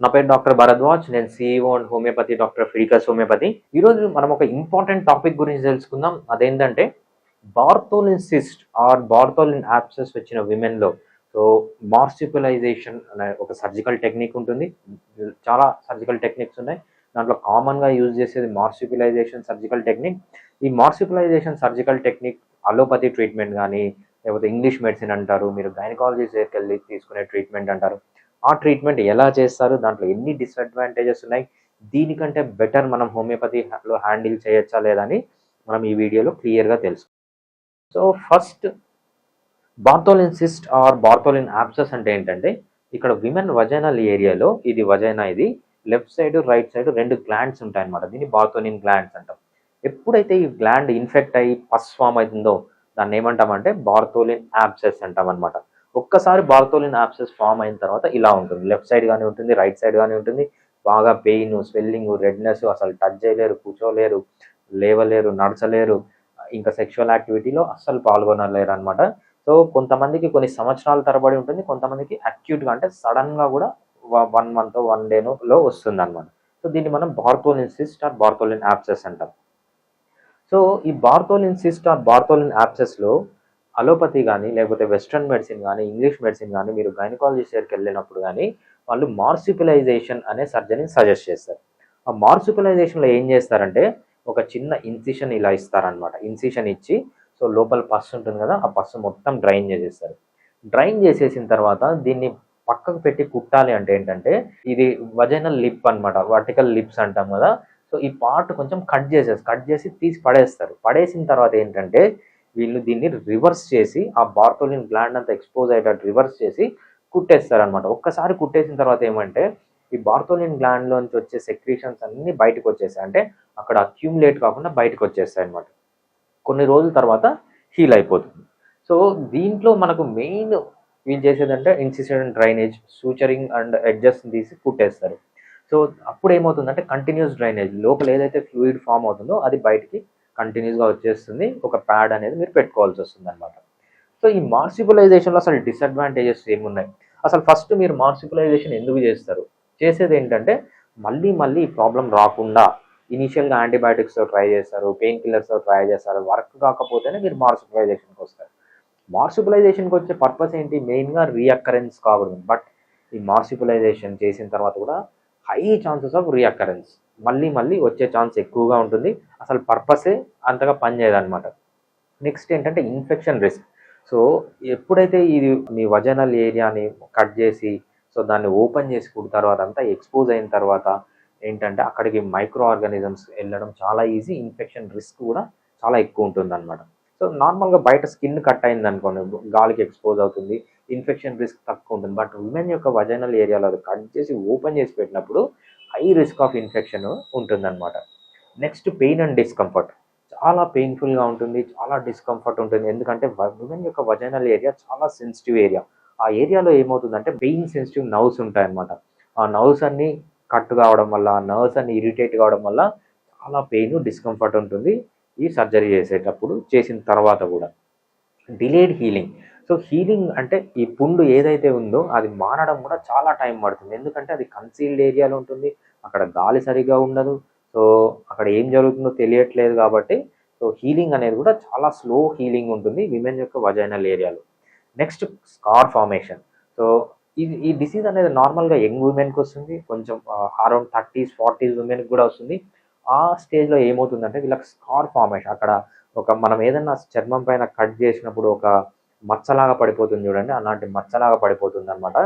నా పేరు డాక్టర్ భరద్వాజ్ నేను సిఇఓ అండ్ హోమియోపతి డాక్టర్ ఫిడికస్ హోమియోపతి. ఈరోజు మనం ఒక ఇంపార్టెంట్ టాపిక్ గురించి తెలుసుకుందాం. అదేంటంటే Bartholin cyst or Bartholin abscess వచ్చిన విమెన్లో సో మార్సిపులైజేషన్ అనే ఒక సర్జికల్ టెక్నిక్ ఉంటుంది. చాలా సర్జికల్ టెక్నిక్స్ ఉన్నాయి. దాంట్లో కామన్గా యూజ్ చేసేది మార్సిపులైజేషన్ సర్జికల్ టెక్నిక్ ఈ marsupialization surgical technique allopathy treatment కానీ లేకపోతే ఇంగ్లీష్ మెడిసిన్ అంటారు మీరు గైనకాలజీ దగ్గరికి వెళ్ళి తీసుకునే ట్రీట్మెంట్ అంటారు. ఆ ట్రీట్మెంట్ ఎలా చేస్తారు? దాంట్లో ఎన్ని డిసడ్వాంటేజెస్ ఉన్నాయి? దీనికంటే బెటర్ మనం హోమియోపతిలో హ్యాండిల్ చేయొచ్చా లేదని మనం ఈ వీడియోలో క్లియర్గా తెలుసు. So first Bartholin cyst or Bartholin abscess అంటే ఏంటంటే ఇక్కడ విమెన్ వజైనల్ ఏరియాలో ఇది వజైనా ఇది లెఫ్ట్ సైడ్ రైట్ సైడ్ రెండు గ్లాండ్స్ ఉంటాయన్నమాట. దీన్ని బార్థోలిన్ గ్లాండ్స్ అంటాం. ఎప్పుడైతే ఈ గ్లాండ్ ఇన్ఫెక్ట్ అయ్యి పస్ ఫామ్ అవుతుందో దాన్ని ఏమంటామంటే బార్థోలిన్ యాప్సెస్ అంటాం అనమాట ఒక్కసారి బార్తోలిన్ యాప్సెస్ ఫామ్ అయిన తర్వాత ఇలా ఉంటుంది. లెఫ్ట్ సైడ్ కానీ ఉంటుంది రైట్ సైడ్ కానీ ఉంటుంది. బాగా పెయిన్ స్వెల్లింగ్ రెడ్నెస్ అసలు టచ్ చేయలేరు కూర్చోలేరు లేవలేరు నడచలేరు. ఇంకా సెక్షువల్ యాక్టివిటీలో అస్సలు పాల్గొనలేరు అనమాట సో కొంతమందికి కొన్ని సంవత్సరాల తరబడి ఉంటుంది కొంతమందికి అక్యూట్గా అంటే సడన్గా కూడా వన్ మంత్ వన్ డేలో వస్తుంది అనమాట సో దీన్ని మనం Bartholin cyst or Bartholin abscess అంటాం. సో ఈ బార్తోలిన్ సిస్ట్ ఆర్ బార్తోలిన్ యాప్సెస్లో అలోపతి కానీ లేకపోతే వెస్ట్రన్ మెడిసిన్ కానీ ఇంగ్లీష్ మెడిసిన్ కానీ మీరు గైనకాలజిస్ట్ దగ్గరికి వెళ్ళినప్పుడు కానీ వాళ్ళు మార్సిపిలైజేషన్ అనే సర్జరీని సజెస్ట్ చేస్తారు. ఆ మార్సిపిలైజేషన్లో ఏం చేస్తారంటే ఒక చిన్న ఇన్సిషన్ ఇలా ఇస్తారనమాట ఇన్సిషన్ ఇచ్చి సో లోపల పస్సు ఉంటుంది కదా ఆ పస్సు మొత్తం డ్రైన్ చేసేస్తారు. డ్రైన్ చేసేసిన తర్వాత దీన్ని పక్కకు పెట్టి కుట్టాలి అంటే ఏంటంటే ఇది వజైనల్ లిప్ అనమాట వర్టికల్ లిప్స్ అంటాం కదా. సో ఈ పార్ట్ కొంచెం కట్ చేసేస్తారు కట్ చేసి తీసి పడేస్తారు. పడేసిన తర్వాత ఏంటంటే వీళ్ళు దీన్ని రివర్స్ చేసి ఆ బార్తోలిన్ గ్లాండ్ అంతా ఎక్స్పోజ్ అయ్యేటట్టు రివర్స్ చేసి కుట్టేస్తారనమాట ఒక్కసారి కుట్టేసిన తర్వాత ఏమంటే ఈ బార్తోలిన్ గ్లాండ్లోంచి వచ్చే సెక్రీషన్స్ అన్నీ బయటకు వచ్చేసాయి అంటే అక్కడ అక్యూములేట్ కాకుండా బయటకు వచ్చేస్తాయి అనమాట కొన్ని రోజుల తర్వాత హీల్ అయిపోతుంది. సో దీంట్లో మనకు మెయిన్ వీళ్ళు చేసేదంటే incision drainage suturing and adjust తీసి కుట్టేస్తారు. సో అప్పుడు ఏమవుతుందంటే కంటిన్యూస్ డ్రైనేజ్ లోపల ఏదైతే ఫ్లూయిడ్ ఫామ్ అవుతుందో అది బయటికి కంటిన్యూస్గా వచ్చేస్తుంది. ఒక ప్యాడ్ అనేది మీరు పెట్టుకోవాల్సి వస్తుంది అనమాట సో ఈ మార్సిపులైజేషన్లో అసలు డిసడ్వాంటేజెస్ ఏమున్నాయి? అసలు ఫస్ట్ మీరు మార్సిపులైజేషన్ ఎందుకు చేస్తారు? చేసేది ఏంటంటే మళ్ళీ మళ్ళీ ఈ ప్రాబ్లం రాకుండా ఇనీషియల్గా యాంటీబయాటిక్స్తో ట్రై చేస్తారు పెయిన్ కిల్లర్స్తో ట్రై చేస్తారు వర్క్ కాకపోతేనే మీరు మార్సిపులైజేషన్కి వస్తారు. మార్సిపులైజేషన్కి వచ్చే పర్పస్ ఏంటి? మెయిన్గా రీఅకరెన్స్ కాబట్టి బట్ ఈ మార్సిపులైజేషన్ చేసిన తర్వాత కూడా హై ఛాన్సెస్ ఆఫ్ రీఅక్కరెన్స్ మళ్ళీ మళ్ళీ వచ్చే ఛాన్స్ ఎక్కువగా ఉంటుంది. అసలు పర్పసే అంతగా పనిచేయదనమాట నెక్స్ట్ ఏంటంటే ఇన్ఫెక్షన్ రిస్క్ సో ఎప్పుడైతే ఇది మీ వజనల్ ఏరియాని కట్ చేసి సో దాన్ని ఓపెన్ చేసి కుడతారో అదంతా ఎక్స్పోజ్ అయిన తర్వాత ఏంటంటే అక్కడికి మైక్రో ఆర్గానిజమ్స్ వెళ్ళడం చాలా ఈజీ ఇన్ఫెక్షన్ రిస్క్ కూడా చాలా ఎక్కువ ఉంటుంది అనమాట సో నార్మల్గా బయట స్కిన్ కట్ అయింది అనుకోండి గాలికి ఎక్స్పోజ్ అవుతుంది ఇన్ఫెక్షన్ రిస్క్ తక్కువ ఉంటుంది. బట్ ఉమెన్ యొక్క వజైనల్ ఏరియాలో అది కట్ చేసి ఓపెన్ చేసి పెట్టినప్పుడు హై రిస్క్ ఆఫ్ ఇన్ఫెక్షన్ ఉంటుందన్నమాట. Next pain and discomfort. చాలా పెయిన్ఫుల్గా ఉంటుంది చాలా డిస్కంఫర్ట్ ఉంటుంది. ఎందుకంటే ఉమెన్ యొక్క వజనల్ ఏరియా చాలా సెన్సిటివ్ ఏరియా ఆ ఏరియాలో ఏమవుతుందంటే పెయిన్ సెన్సిటివ్ నర్వ్స్ ఉంటాయన్నమాట. ఆ నర్వ్స్ అన్నీ కట్ కావడం వల్ల ఆ నర్వ్స్ అన్ని ఇరిటేట్ కావడం వల్ల చాలా పెయిన్ డిస్కంఫర్ట్ ఉంటుంది. ఈ సర్జరీ చేసేటప్పుడు చేసిన తర్వాత కూడా. డిలేడ్ హీలింగ్ సో హీలింగ్ అంటే ఈ పుండు ఏదైతే ఉందో అది మారడం కూడా చాలా టైం పడుతుంది. ఎందుకంటే అది కన్సీల్డ్ ఏరియాలో ఉంటుంది. అక్కడ గాలి సరిగా ఉండదు. సో అక్కడ ఏం జరుగుతుందో తెలియట్లేదు కాబట్టి సో హీలింగ్ అనేది కూడా చాలా స్లో హీలింగ్ ఉంటుంది విమెన్ యొక్క వజైనల్ ఏరియాలో నెక్స్ట్ స్కార్ ఫార్మేషన్ సో ఇది ఈ డిసీజ్ అనేది నార్మల్గా యంగ్ ఉమెన్కి వస్తుంది. కొంచెం అరౌండ్ థర్టీస్ ఫార్టీస్ ఉమెన్కి కూడా వస్తుంది. ఆ స్టేజ్లో ఏమవుతుందంటే వీళ్ళకి స్కార్ ఫార్మేషన్ అక్కడ ఒక మనం ఏదన్నా చర్మం పైన కట్ చేసినప్పుడు ఒక మచ్చలాగా పడిపోతుంది చూడండి. అలాంటి మచ్చలాగా పడిపోతుంది అనమాట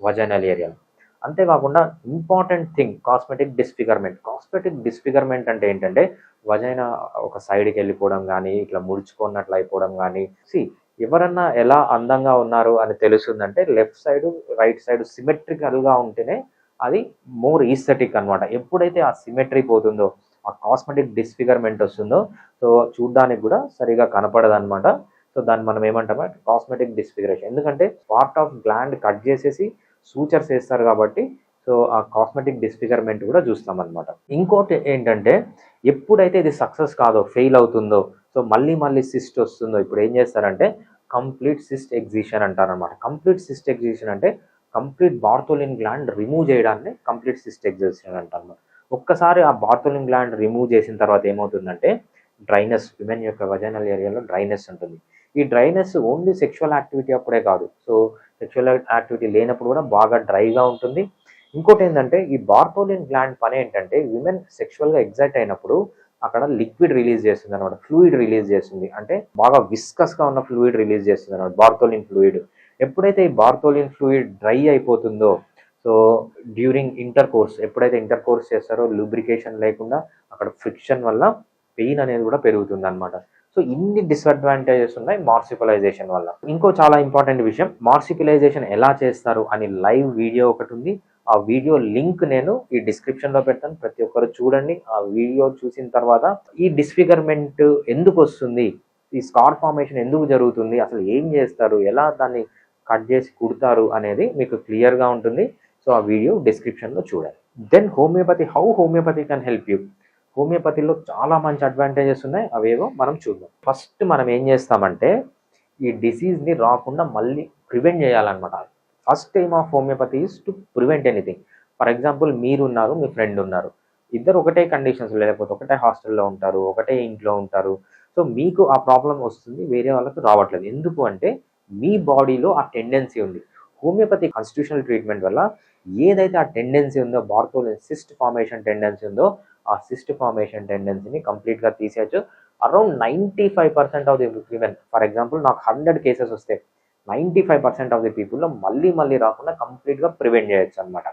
వజైనల్ ఏరియాలో అంతేకాకుండా important thing cosmetic disfigurement cosmetic disfigurement అంటే ఏంటంటే వజైన ఒక సైడ్కి వెళ్ళిపోవడం కానీ ఇట్లా ముడుచుకున్నట్లు అయిపోవడం కానీ సి ఎవరన్నా ఎలా అందంగా ఉన్నారు అని తెలుస్తుందంటే లెఫ్ట్ సైడ్ రైట్ సైడ్ సిమెట్రికల్గా ఉంటేనే అది మోర్ ఈస్థెటిక్ అనమాట ఎప్పుడైతే ఆ సిమెట్రీ పోతుందో ఆ కాస్మెటిక్ డిస్ఫిగర్మెంట్ వస్తుందో సో చూడ్డానికి కూడా సరిగా కనపడదు అనమాట సో దాన్ని మనం ఏమంటామంటే కాస్మెటిక్ డిస్ఫిగరేషన్ ఎందుకంటే పార్ట్ ఆఫ్ గ్లాండ్ కట్ చేసేసి సూచర్స్ వేస్తారు కాబట్టి సో ఆ కాస్మెటిక్ డిస్ఫిగర్మెంట్ కూడా చూస్తాం అనమాట ఇంకోటి ఏంటంటే ఎప్పుడైతే ఇది సక్సెస్ కాదో ఫెయిల్ అవుతుందో సో మళ్ళీ మళ్ళీ సిస్ట్ వస్తుందో ఇప్పుడు ఏం చేస్తారంటే కంప్లీట్ సిస్ట్ ఎగ్జిషన్ అంటారనమాట కంప్లీట్ సిస్ట్ ఎగ్జిషన్ అంటే కంప్లీట్ బార్థోలిన్ గ్లాండ్ రిమూవ్ చేయడాన్ని కంప్లీట్ సిస్ట్ ఎగ్జిషన్ అంటారు ఒక్కసారి ఆ బార్తోలిన్ గ్లాండ్ రిమూవ్ చేసిన తర్వాత ఏమవుతుందంటే డ్రైనెస్ విమెన్ యొక్క వజనల్ ఏరియాలో డ్రైనెస్ ఉంటుంది. ఈ డ్రైనెస్ ఓన్లీ సెక్షువల్ యాక్టివిటీ అప్పుడే కాదు. సో సెక్షువల్ యాక్టివిటీ లేనప్పుడు కూడా బాగా డ్రైగా ఉంటుంది. ఇంకోటి ఏంటంటే ఈ బార్థోలిన్ గ్లాండ్ పని ఏంటంటే విమెన్ సెక్షువల్గా ఎగ్జైట్ అయినప్పుడు అక్కడ లిక్విడ్ రిలీజ్ చేస్తుంది అనమాట ఫ్లూయిడ్ రిలీజ్ చేస్తుంది. అంటే బాగా విస్కస్గా ఉన్న ఫ్లూయిడ్ రిలీజ్ చేస్తుంది అనమాట బార్థోలిన్ ఫ్లూయిడ్. ఎప్పుడైతే ఈ బార్థోలిన్ ఫ్లూయిడ్ డ్రై అయిపోతుందో సో డ్యూరింగ్ ఇంటర్ కోర్స్ ఎప్పుడైతే ఇంటర్ కోర్స్ చేస్తారో లూబ్రికేషన్ లేకుండా అక్కడ ఫ్రిక్షన్ వల్ల పెయిన్ అనేది కూడా పెరుగుతుంది అనమాట సో ఇన్ని డిసడ్వాంటేజెస్ ఉన్నాయి మార్సిపలైజేషన్ వల్ల. ఇంకో చాలా ఇంపార్టెంట్ విషయం మార్సిపలైజేషన్ ఎలా చేస్తారు అని లైవ్ వీడియో ఒకటి ఉంది. ఆ వీడియో లింక్ నేను ఈ డిస్క్రిప్షన్లో పెడతాను. ప్రతి ఒక్కరు చూడండి. ఆ వీడియో చూసిన తర్వాత ఈ డిస్ఫిగర్మెంట్ ఎందుకు వస్తుంది? ఈ స్కార్ ఫార్మేషన్ ఎందుకు జరుగుతుంది? అసలు ఏం చేస్తారు? ఎలా దాన్ని కట్ చేసి కుడతారు అనేది మీకు క్లియర్గా ఉంటుంది. సో ఆ వీడియో డిస్క్రిప్షన్లో చూడాలి. Then homeopathy how homeopathy can help you హోమియోపతిలో చాలా మంచి అడ్వాంటేజెస్ ఉన్నాయి. అవేవో మనం చూద్దాం. ఫస్ట్ మనం ఏం చేస్తామంటే ఈ డిసీజ్ని రాకుండా మళ్ళీ ప్రివెంట్ చేయాలన్నమాట. First aim of homeopathy is to prevent anything for example మీరు ఉన్నారు మీ ఫ్రెండ్ ఉన్నారు. ఇద్దరు ఒకటే కండిషన్స్ లేకపోతే ఒకటే హాస్టల్లో ఉంటారు ఒకటే ఇంట్లో ఉంటారు. సో మీకు ఆ ప్రాబ్లం వస్తుంది వేరే వాళ్ళకి రావట్లేదు. ఎందుకు అంటే మీ బాడీలో ఆ టెండెన్సీ ఉంది. హోమియోపతి కాన్స్టిట్యూషనల్ ట్రీట్మెంట్ వల్ల ఏదైతే ఆ టెండెన్సీ ఉందో బార్కోలిన్ సిస్ట్ ఫార్మేషన్ టెండెన్సీ ఉందో ఆ సిస్ట్ ఫార్మేషన్ టెండెన్సీని కంప్లీట్గా తీసేయచ్చు. Around ninety five percent of the women for example నాకు హండ్రెడ్ కేసెస్ వస్తే ninety five percent of the పీపుల్లో మళ్ళీ మళ్ళీ రాకుండా కంప్లీట్గా ప్రివెంట్ చేయొచ్చు అనమాట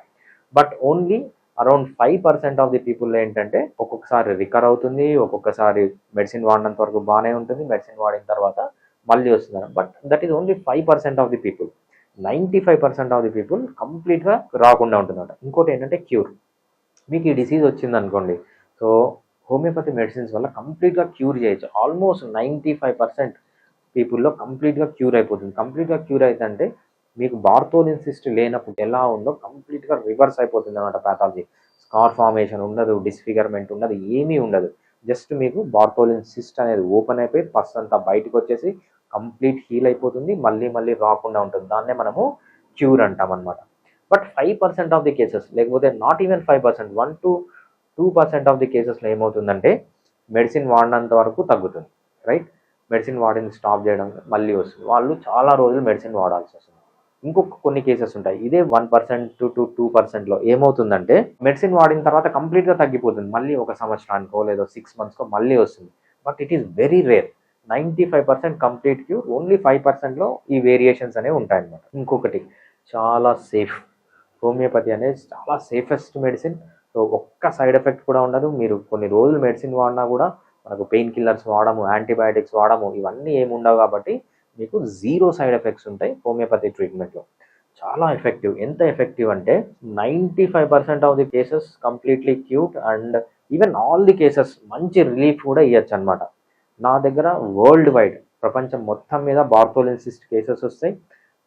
but only around five percent of the పీపుల్లో ఏంటంటే ఒక్కొక్కసారి రికర్ అవుతుంది ఒక్కొక్కసారి మెడిసిన్ వాడినంత వరకు బాగానే ఉంటుంది మెడిసిన్ వాడిన తర్వాత మళ్ళీ వస్తుంది but that is only five percent of the people ninety five percent of the people కంప్లీట్గా రాకుండా ఉంటుందంట ఇంకోటి ఏంటంటే క్యూర్ మీకు ఈ డిసీజ్ వచ్చింది అనుకోండి సో హోమియోపతి మెడిసిన్స్ వల్ల కంప్లీట్గా క్యూర్ చేయొచ్చు. ఆల్మోస్ట్ నైంటీ ఫైవ్ పర్సెంట్ పీపుల్లో కంప్లీట్గా క్యూర్ అయిపోతుంది. కంప్లీట్గా క్యూర్ అయితే మీకు బార్థోలిన్ సిస్ట్ లేనప్పుడు ఎలా ఉందో కంప్లీట్గా రివర్స్ అయిపోతుంది అనమాట ప్యాథాలజీ స్కార్ ఫార్మేషన్ ఉండదు డిస్ఫిగర్మెంట్ ఉండదు ఏమీ ఉండదు. జస్ట్ మీకు బార్థోలిన్ సిస్ట్ అనేది ఓపెన్ అయిపోయి పర్స్ అంతా బయటకు వచ్చేసి కంప్లీట్ హీల్ అయిపోతుంది మళ్ళీ మళ్ళీ రాకుండా ఉంటుంది. దాన్నే మనము క్యూర్ అంటాం అనమాట but five percent of the cases లేకపోతే not even five percent one to two percent of the కేసెస్లో ఏమవుతుందంటే మెడిసిన్ వాడినంత వరకు తగ్గుతుంది రైట్? మెడిసిన్ వాడింది స్టాప్ చేయడం మళ్ళీ వస్తుంది. వాళ్ళు చాలా రోజులు మెడిసిన్ వాడాల్సి వస్తుంది. ఇంకొక కొన్ని కేసెస్ ఉంటాయి. ఇదే one percent to to two పర్సెంట్లో ఏమవుతుందంటే మెడిసిన్ వాడిన తర్వాత కంప్లీట్గా తగ్గిపోతుంది. మళ్ళీ ఒక సంవత్సరానికో లేదో సిక్స్ మంత్స్కో మళ్ళీ వస్తుంది. But it is very rare. Ninety five percent complete cure only five పర్సెంట్లో ఈ వేరియేషన్స్ అనేవి ఉంటాయన్నమాట. ఇంకొకటి చాలా సేఫ్. హోమియోపతి అనేది చాలా సేఫెస్ట్ మెడిసిన్. సో ఒక్క సైడ్ ఎఫెక్ట్ కూడా ఉండదు. మీరు కొన్ని రోజులు మెడిసిన్ వాడినా కూడా మనకు పెయిన్ కిల్లర్స్ వాడము యాంటీబయాటిక్స్ వాడము ఇవన్నీ ఏమి ఉండవు కాబట్టి మీకు జీరో సైడ్ ఎఫెక్ట్స్ ఉంటాయి హోమియోపతి ట్రీట్మెంట్లో. చాలా ఎఫెక్టివ్. ఎంత ఎఫెక్టివ్ అంటే ninety five percent of the cases completely cured and even all the cases మంచి రిలీఫ్ కూడా ఇవ్వచ్చు అనమాట నా దగ్గర వరల్డ్ వైడ్ ప్రపంచం మొత్తం మీద బార్థోలిన్సిస్ట్ కేసెస్ వస్తాయి.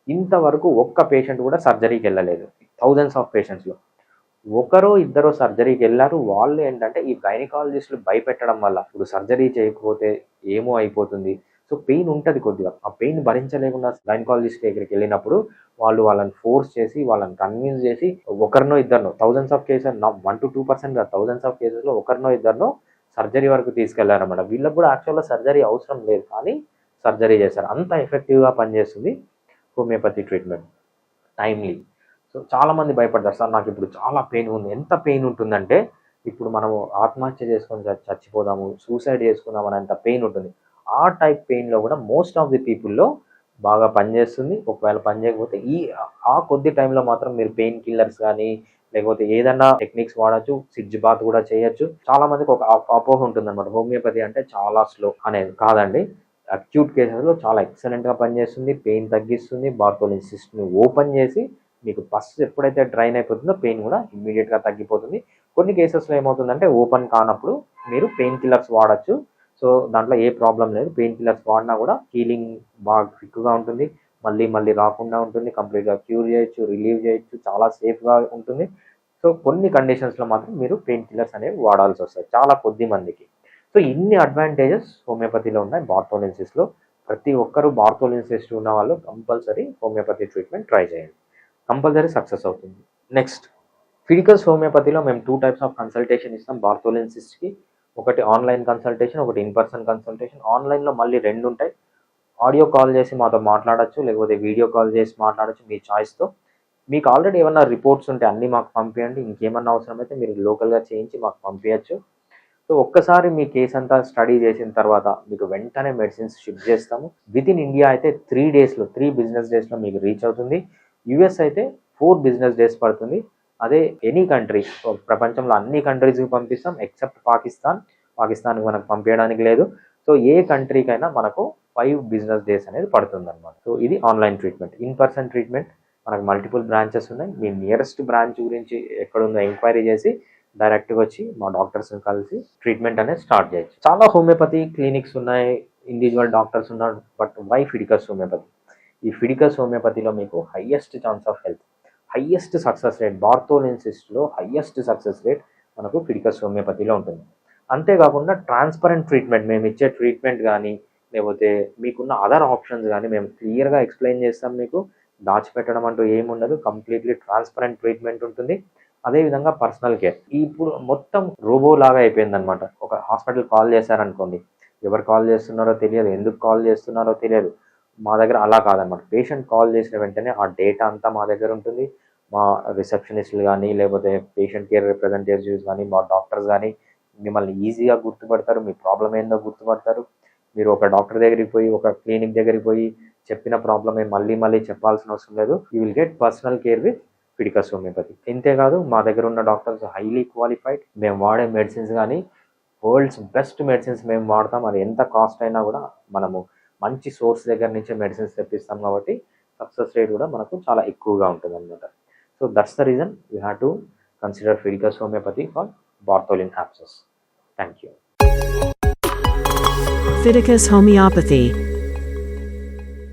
ఇంతవరకు ఒక్క పేషెంట్ కూడా సర్జరీకి వెళ్ళలేదు. థౌజండ్స్ ఆఫ్ పేషెంట్స్లో ఒకరో ఇద్దరు సర్జరీకి వెళ్ళారు. వాళ్ళు ఏంటంటే ఈ గైనకాలజిస్టులు భయపెట్టడం వల్ల ఇప్పుడు సర్జరీ చేయకపోతే ఏమో అయిపోతుంది. సో పెయిన్ ఉంటుంది కొద్దిగా. ఆ పెయిన్ భరించలేకుండా గైనకాలజిస్ట్ దగ్గరికి వెళ్ళినప్పుడు వాళ్ళు వాళ్ళని ఫోర్స్ చేసి వాళ్ళని కన్విన్స్ చేసి ఒకరినో ఇద్దరినో thousands of cases one to two percent thousands of కేసెస్లో ఒకరినో ఇద్దరినో సర్జరీ వరకు తీసుకెళ్ళారన్నమాట వీళ్ళకి కూడా యాక్చువల్గా సర్జరీ అవసరం లేదు కానీ సర్జరీ చేశారు. అంత ఎఫెక్టివ్గా పనిచేస్తుంది హోమియోపతి ట్రీట్మెంట్. టైమ్లీ సో చాలామంది భయపడతారు సార్ నాకు ఇప్పుడు చాలా పెయిన్ ఉంది. ఎంత పెయిన్ ఉంటుందంటే ఇప్పుడు మనము ఆత్మహత్య చేసుకొని చచ్చిపోదాము సూసైడ్ చేసుకుందాం అనేంత పెయిన్ ఉంటుంది. ఆ టైప్ పెయిన్లో కూడా మోస్ట్ ఆఫ్ ది పీపుల్లో బాగా పనిచేస్తుంది. ఒకవేళ పని చేయకపోతే ఈ ఆ కొద్ది టైంలో మాత్రం మీరు పెయిన్ కిల్లర్స్ కానీ లేకపోతే ఏదన్నా టెక్నిక్స్ వాడచ్చు సిడ్జ్ బాత్ కూడా చేయొచ్చు. చాలా మందికి ఒక అపోహ ఉంటుంది అనమాట హోమియోపతి అంటే చాలా స్లో అనేది కాదండి. అక్యూట్ కేసెస్లో చాలా ఎక్సలెంట్గా పనిచేస్తుంది పెయిన్ తగ్గిస్తుంది బార్కోలిన్ సిస్ట్ని ఓపెన్ చేసి మీకు ఫస్ట్ ఎప్పుడైతే డ్రైన్ అయిపోతుందో పెయిన్ కూడా ఇమ్మీడియట్గా తగ్గిపోతుంది. కొన్ని కేసెస్లో ఏమవుతుందంటే ఓపెన్ కానప్పుడు మీరు పెయిన్ కిల్లర్స్ వాడచ్చు. సో దాంట్లో ఏ ప్రాబ్లం లేదు. పెయిన్ కిల్లర్స్ వాడినా కూడా హీలింగ్ బాగా క్విక్గా ఉంటుంది. మళ్ళీ మళ్ళీ రాకుండా ఉంటుంది కంప్లీట్గా క్యూర్ చేయొచ్చు రిలీవ్ చేయొచ్చు చాలా సేఫ్గా ఉంటుంది. సో కొన్ని కండిషన్స్లో మాత్రం మీరు పెయిన్ కిల్లర్స్ అనేవి వాడాల్సి వస్తాయి చాలా కొద్ది మందికి. సో ఇన్ని అడ్వాంటేజెస్ హోమియోపతిలో ఉన్నాయి బార్థోలిన్సిస్లో ప్రతి ఒక్కరూ బార్థోలిన్సిస్ ఉన్న వాళ్ళు కంపల్సరీ హోమియోపతి ట్రీట్మెంట్ ట్రై చేయండి. కంపల్సరీ సక్సెస్ అవుతుంది. నెక్స్ట్ ఫిడికస్ హోమియోపతిలో మేము టూ టైప్స్ ఆఫ్ కన్సల్టేషన్ ఇస్తాం బార్థోలిన్సిస్కి ఒకటి ఆన్లైన్ కన్సల్టేషన్ ఒకటి ఇన్ పర్సన్ కన్సల్టేషన్. ఆన్లైన్లో మళ్ళీ రెండు ఉంటాయి. ఆడియో కాల్ చేసి మాతో మాట్లాడచ్చు లేకపోతే వీడియో కాల్ చేసి మాట్లాడచ్చు మీ చాయిస్తో మీకు ఆల్రెడీ ఏమన్నా రిపోర్ట్స్ ఉంటే అన్నీ మాకు పంపించండి ఇంకేమన్నా అవసరం అయితే మీరు లోకల్గా చేయించి మాకు పంపించచ్చు సో ఒక్కసారి మీ కేసు అంతా స్టడీ చేసిన తర్వాత మీకు వెంటనే మెడిసిన్స్ షిప్ చేస్తాము. విత్ ఇన్ ఇండియా అయితే త్రీ డేస్లో త్రీ బిజినెస్ డేస్లో మీకు రీచ్ అవుతుంది. యుఎస్ అయితే ఫోర్ బిజినెస్ డేస్ పడుతుంది. అదే ఎనీ కంట్రీ ప్రపంచంలో అన్ని కంట్రీస్కి పంపిస్తాం ఎక్సెప్ట్ పాకిస్తాన్. పాకిస్తాన్కి మనకు పంపించడానికి లేదు. సో ఏ కంట్రీకైనా మనకు ఫైవ్ బిజినెస్ డేస్ అనేది పడుతుంది అనమాట సో ఇది online treatment in person treatment మనకు మల్టిపుల్ బ్రాంచెస్ ఉన్నాయి. మీ నియరెస్ట్ బ్రాంచ్ గురించి ఎక్కడుందో ఎంక్వైరీ చేసి డైరెక్ట్గా వచ్చి మా డాక్టర్స్ని కలిసి ట్రీట్మెంట్ అనేది స్టార్ట్ చేయొచ్చు. చాలా హోమియోపతి క్లినిక్స్ ఉన్నాయి. ఇండివిజువల్ డాక్టర్స్ ఉన్నారు బట్ వై ఫిడికస్ హోమియోపతి ఈ ఫిడికస్ హోమియోపతిలో మీకు highest chance of health highest success rate బార్థోలిన్సిస్ట్లో highest success rate మనకు ఫిడికస్ హోమియోపతిలో ఉంటుంది. అంతేకాకుండా ట్రాన్స్పరెంట్ ట్రీట్మెంట్ మేము ఇచ్చే ట్రీట్మెంట్ కానీ లేకపోతే మీకున్న అదర్ ఆప్షన్స్ కానీ మేము క్లియర్గా ఎక్స్ప్లెయిన్ చేస్తాం మీకు. దాచిపెట్టడం అంటూ ఏముండదు. కంప్లీట్లీ ట్రాన్స్పరెంట్ ట్రీట్మెంట్ ఉంటుంది. అదేవిధంగా పర్సనల్ కేర్ ఇప్పుడు మొత్తం రోబో లాగా అయిపోయిందనమాట ఒక హాస్పిటల్ కాల్ చేశారనుకోండి. ఎవరు కాల్ చేస్తున్నారో తెలియదు. ఎందుకు కాల్ చేస్తున్నారో తెలియదు. మా దగ్గర అలా కాదనమాట పేషెంట్ కాల్ చేసిన వెంటనే ఆ డేటా అంతా మా దగ్గర ఉంటుంది. మా రిసెప్షనిస్టులు కానీ లేకపోతే పేషెంట్ కేర్ రిప్రజెంటేటివ్స్ కానీ మా డాక్టర్స్ కానీ మిమ్మల్ని ఈజీగా గుర్తుపడతారు. మీ ప్రాబ్లం ఏందో గుర్తుపడతారు. మీరు ఒక డాక్టర్ దగ్గరికి పోయి ఒక క్లినిక్ దగ్గరికి పోయి చెప్పిన ప్రాబ్లమే మళ్ళీ మళ్ళీ చెప్పాల్సిన అవసరం లేదు. You will get personal care with Fiticus homeopathy ఇంతేకాదు మా దగ్గర ఉన్న డాక్టర్స్ హైలీ క్వాలిఫైడ్ మేము వాడే మెడిసిన్స్ కానీ వరల్డ్స్ బెస్ట్ మెడిసిన్స్ మేము వాడతాం. అది ఎంత కాస్ట్ అయినా కూడా మనము మంచి సోర్స్ దగ్గర నుంచే మెడిసిన్స్ తెప్పిస్తాం కాబట్టి సక్సెస్ రేట్ కూడా మనకు చాలా ఎక్కువగా ఉంటుంది అనమాట so that's the reason you have to consider Fiticus homeopathy for Bartholin abscess thank you Fiticus homeopathy.